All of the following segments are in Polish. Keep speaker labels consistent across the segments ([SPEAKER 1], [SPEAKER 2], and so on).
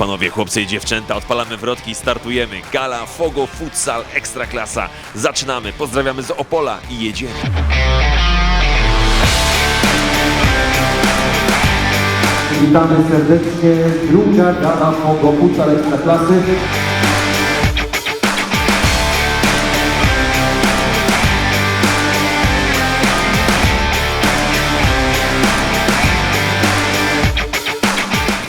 [SPEAKER 1] panowie, chłopcy i dziewczęta, odpalamy wrotki i startujemy. Gala Fogo Futsal Ekstraklasa. Zaczynamy, pozdrawiamy z Opola i jedziemy.
[SPEAKER 2] Witamy serdecznie. Druga gala Fogo Futsal Ekstraklasy.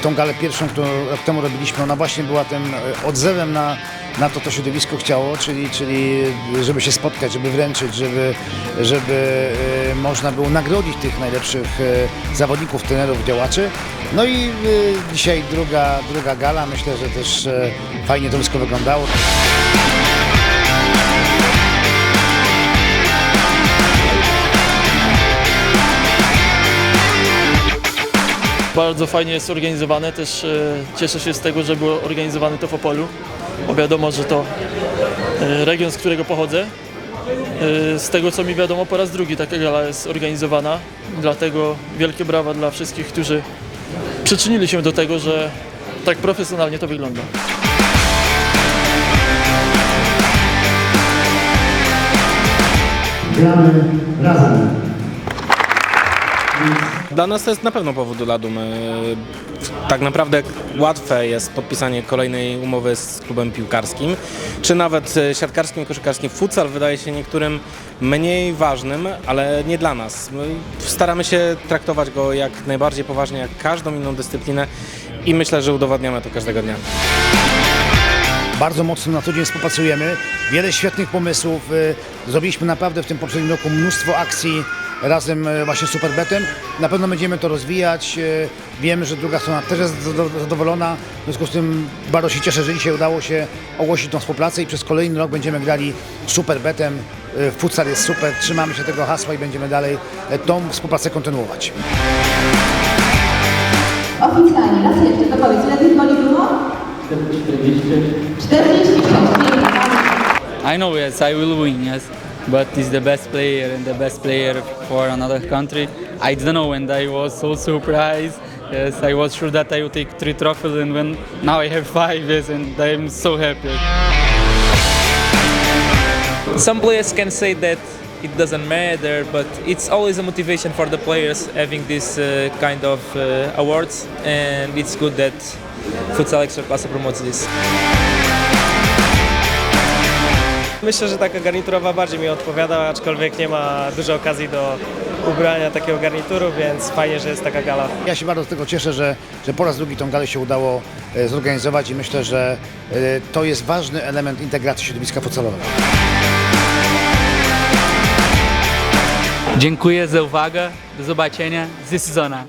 [SPEAKER 3] Tą galę pierwszą, którą rok temu robiliśmy, ona właśnie była tym e, odzewem na, na to, co środowisko chciało, czyli, czyli żeby się spotkać, żeby wręczyć, żeby, żeby e, można było nagrodzić tych najlepszych e, zawodników, trenerów, działaczy. No i e, dzisiaj druga, druga gala, myślę, że też e, fajnie to wszystko wyglądało.
[SPEAKER 4] Bardzo fajnie jest organizowane, też e, cieszę się z tego, że było organizowane to w Opolu, bo wiadomo, że to e, region, z którego pochodzę. E, Z tego co mi wiadomo, po raz drugi taka gala jest organizowana, dlatego wielkie brawa dla wszystkich, którzy przyczynili się do tego, że tak profesjonalnie to wygląda.
[SPEAKER 2] Gramy razem.
[SPEAKER 5] Dla nas to jest na pewno powód dla dumy. Tak naprawdę łatwe jest podpisanie kolejnej umowy z klubem piłkarskim, czy nawet e, siatkarskim, koszykarskim. Futsal wydaje się niektórym mniej ważnym, ale nie dla nas. My staramy się traktować go jak najbardziej poważnie, jak każdą inną dyscyplinę i myślę, że udowadniamy to każdego dnia.
[SPEAKER 3] Bardzo mocno na co dzień współpracujemy. Wiele świetnych pomysłów. e, Zrobiliśmy naprawdę w tym poprzednim roku mnóstwo akcji razem e, właśnie z Superbetem. Na pewno będziemy to rozwijać. E, Wiemy, że druga strona też jest zado- zadowolona. W związku z tym bardzo się cieszę, że dzisiaj udało się ogłosić tą współpracę i przez kolejny rok będziemy grali Superbetem. E, Futsal jest super. Trzymamy się tego hasła i będziemy dalej tą współpracę kontynuować.
[SPEAKER 6] Oficjalnie, raz jeszcze, to powiedz, ile tych goli było? 46. Pięknie.
[SPEAKER 7] I know, yes, I will win, yes. But he's the best player and the best player for another country. I don't know, and I was so surprised. Yes, I was sure that I would take three trophies, and when now I have five, yes, and I'm so happy.
[SPEAKER 8] some players can say that it doesn't matter, but it's always a motivation for the players having this uh, kind of uh, awards, and it's good that Futsal Ekstraklasa promotes this.
[SPEAKER 9] Myślę, że taka garniturowa bardziej mi odpowiada, aczkolwiek nie ma dużo okazji do ubrania takiego garnituru, więc fajnie, że jest taka gala.
[SPEAKER 3] Ja się bardzo z tego cieszę, że, że po raz drugi tą galę się udało e, zorganizować i myślę, że e, to jest ważny element integracji środowiska futsalowego.
[SPEAKER 7] Dziękuję za uwagę. Do zobaczenia. This is Ona.